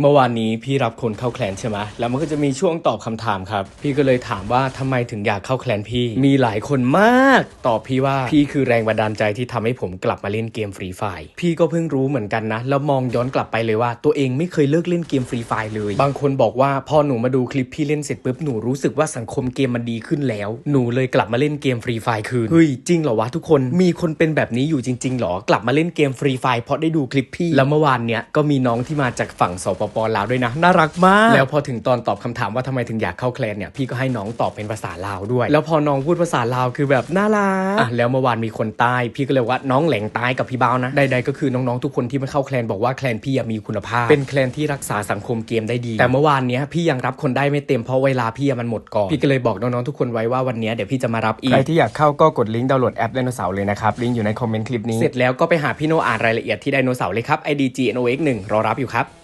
เมื่อวานนี้พี่รับคนเข้าแคลนใช่ไหมแล้วมันก็จะมีช่วงตอบคำถามครับ พี่ก็เลยถามว่าทำไมถึงอยากเข้าแคลนพี่ มีหลายคนมาก ตอบพี่ว่าพี่คือแรงบันดาลใจที่ทำให้ผมกลับมาเล่นเกมฟรีไฟพี่ก็เพิ่งรู้เหมือนกันนะ แล้วมองย้อนกลับไปเลยว่า ตัวเองไม่เคยเลิกเล่นเกมฟรีไฟเลย บางคนบอกว่าพอหนูมาดูคลิปพี่เล่นเสร็จปุ๊บหนูรู้สึกว่าสังคมเกมมันดีขึ้นแล้ว หนูเลยกลับมาเล่นเกมฟรีไฟคืนเฮ้ยจริงเหรอวะทุกคนมีคนเป็นแบบนี้อยู่จริงๆเหรอกลับมาเล่นเกมฟรีไฟเพราะได้ดูคลิปพี่แล้วเมื่อวานเนี้ยก็มีน้องที่มาจากฝั่งสปปลาวด้วยนะ น่ารักมาก แล้วพอถึงตอนตอบคำถามว่าทำไมถึงอยากเข้าแคลนเนี่ยพี่ก็ให้น้องตอบเป็นภาษาลาวด้วย แล้วพอน้องพูดภาษาลาวคือแบบน่ารักอะแล้วเมื่อวานมีคนใต้พี่ก็เลยว่าน้องแหลงใต้กับพี่เบานะใดๆก็คือน้องๆทุกคนที่มาเข้าแคลนบอกว่าแคลนพี่อะมีคุณภาพ เป็นแคลนที่รักษาสังคมเกมได้ดี แต่เมื่อวานเนี้ยพี่ยังรับคนได้ไม่เต็มเพราะเวลาพี่อะมันหมดก่อนพี่ก็เลยบอกน้องๆทุกคนไว้ว่าวันเนี้ยเดี๋ยวพี่จะมารับอีกใครที่อยากเข้าก็กดลิงก์ดาวน์โหลดแอปไดโนเสาร์เลยนะครับลิงก์อยู่ในคอมเมนต์คลิปนี้เสร็จแล้วก็ไปหาพี่โนอ่านรายละเอียดที่ไดโนเสาร์เลยครับ ID GNOX 1รอรับอยู่ครับ